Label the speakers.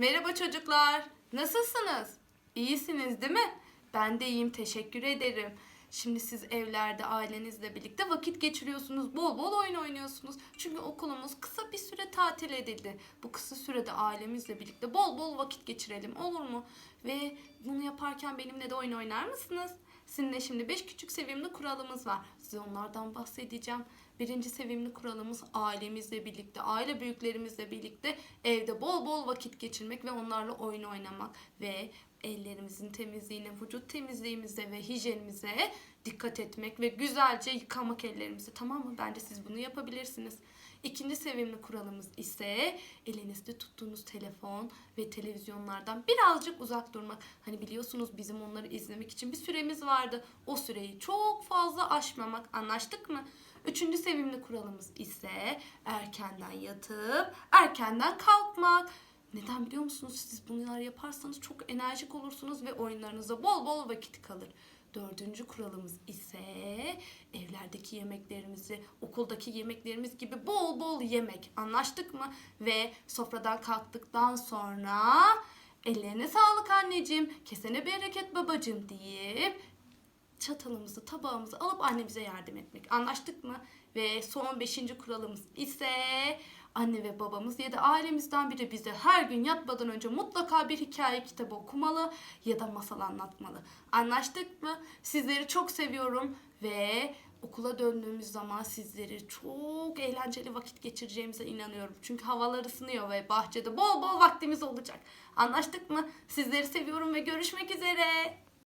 Speaker 1: Merhaba çocuklar. Nasılsınız? İyisiniz değil mi? Ben de iyiyim. Teşekkür ederim. Şimdi siz evlerde ailenizle birlikte vakit geçiriyorsunuz. Bol bol oyun oynuyorsunuz. Çünkü okulumuz kısa bir süre tatil edildi. Bu kısa sürede ailemizle birlikte bol bol vakit geçirelim olur mu? Ve bunu yaparken benimle de oyun oynar mısınız? Sizinle şimdi 5 küçük sevimli kuralımız var. Size onlardan bahsedeceğim. Birinci sevimli kuralımız ailemizle birlikte, aile büyüklerimizle birlikte evde bol bol vakit geçirmek ve onlarla oyun oynamak. Ve ellerimizin temizliğine, vücut temizliğimize ve hijyenimize dikkat etmek ve güzelce yıkamak ellerimizi tamam mı? Bence siz bunu yapabilirsiniz. İkinci sevimli kuralımız ise elinizde tuttuğunuz telefon ve televizyonlardan birazcık uzak durmak. Hani biliyorsunuz bizim onları izlemek için bir süremiz vardı. O süreyi çok fazla aşmamak. Anlaştık mı? Üçüncü sevimli kuralımız ise erkenden yatıp erkenden kalkmak. Neden biliyor musunuz? Siz bunları yaparsanız çok enerjik olursunuz ve oyunlarınıza bol bol vakit kalır. Dördüncü kuralımız ise evlerdeki yemeklerimizi okuldaki yemeklerimiz gibi bol bol yemek. Anlaştık mı? Ve sofradan kalktıktan sonra ellerine sağlık anneciğim, kesene bereket babacığım deyip çatalımızı, tabağımızı alıp annemize yardım etmek. Anlaştık mı? Ve son beşinci kuralımız ise anne ve babamız ya da ailemizden biri bize her gün yatmadan önce mutlaka bir hikaye kitabı okumalı ya da masal anlatmalı. Anlaştık mı? Sizleri çok seviyorum ve okula döndüğümüz zaman sizleri çok eğlenceli vakit geçireceğimize inanıyorum. Çünkü havalar ısınıyor ve bahçede bol bol vaktimiz olacak. Anlaştık mı? Sizleri seviyorum ve görüşmek üzere.